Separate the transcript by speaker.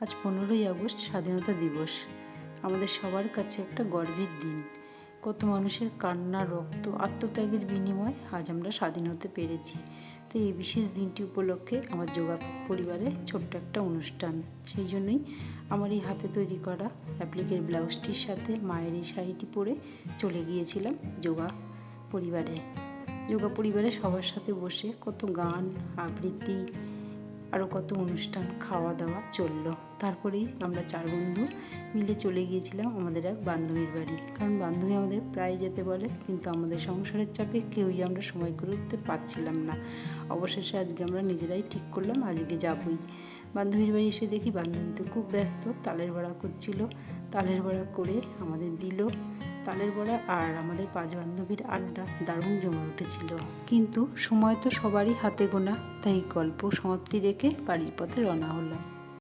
Speaker 1: আজ পনেরোই আগস্ট স্বাধীনতা দিবস। আমাদের সবার কাছে একটা গর্বের দিন। কত মানুষের কান্না, রক্ত, আত্মত্যাগের বিনিময়ে আজ আমরা স্বাধীন হতে পেরেছি। তো এই বিশেষ দিনটি উপলক্ষে আমার যোগা পরিবারে ছোট্ট একটা অনুষ্ঠান। সেই জন্যই আমার এই হাতে তৈরি করা অ্যাপ্লিকের ব্লাউজটির সাথে মায়ের এই শাড়িটি পরে চলে গিয়েছিলাম যোগা পরিবারে। যোগা পরিবারে সবার সাথে বসে কত গান, আবৃত্তি আরও কত অনুষ্ঠান খাওয়া দাওয়া চলল। তারপরেই আমরা চার বন্ধু মিলে চলে গিয়েছিলাম আমাদের এক বান্ধবীর বাড়ি। কারণ বান্ধবী আমাদের প্রায় যেতে বলে, কিন্তু আমাদের সংসারের চাপে কেউই আমরা সময় করে উঠতে পারছিলাম না। অবশেষে আজকে আমরা নিজেরাই ঠিক করলাম, আজকে যাবই। বান্ধবীর বাড়ি এসে দেখি বান্ধবী তো খুব ব্যস্ত, তালের বড়া করছিল, তালের বড়া করে আমাদের দিল। তালের বড়া আর আমাদের পাঁচ বান্ধবীর আড্ডা দারুণ জমে উঠেছিল। কিন্তু সময় তো সবারই হাতে গোনা, তাই গল্প সমাপ্তি রেখে বাড়ির পথে রওনা হলাম।